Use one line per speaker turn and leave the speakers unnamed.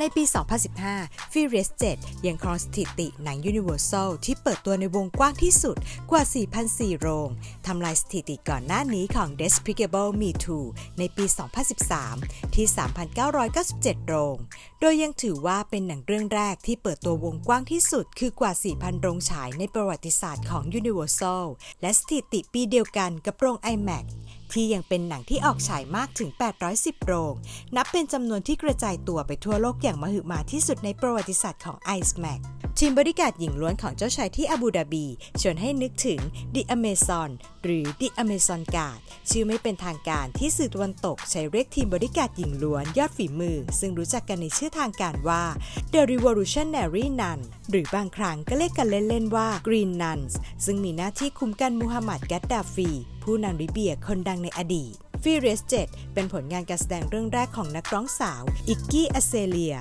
ในปี 2015 Furious 7 ยังครองสถิติหนัง Universal ที่เปิดตัวในวงกว้างที่สุดกว่า 4,004 โรง ทำลายสถิติก่อนหน้านี้ของ Despicable Me 2 ในปี 2013 ที่ 3,997 โรง โดยยังถือว่าเป็นหนังเรื่องแรกที่เปิดตัววงกว้างที่สุดคือกว่า 4,000 โรงฉายในประวัติศาสตร์ของ Universal และสถิติปีเดียวกันกับโรง IMAX ที่ยังเป็นหนังที่ออกฉายมากถึง 810 โรง นับเป็นจำนวนที่กระจายตัวไปทั่วโลกอย่างมหึมาที่สุดในประวัติศาสตร์ของ ICEMAC ทีมบริการหญิงล้วนของเจ้าชายที่อาบูดาบี ชวนให้นึกถึง The Amazon หรือ The Amazon Guard ชื่อไม่เป็นทางการที่สื่อตะวันตกใช้เรียกทีมบริการหญิงล้วนยอดฝีมือ ซึ่งรู้จักกันในชื่อทางการว่า The Revolutionary Nun หรือบางครั้งก็เรียกกันเล่น ๆ ว่า Green Nuns ซึ่งมีหน้าที่คุมกันมูฮัมหมัดกัดดาฟี ผู้นำลิเบียคนดังในอดีต Furious 7 เป็นผลงานการแสดงเรื่องแรกของนักร้องสาว อิกกี้อเซเลีย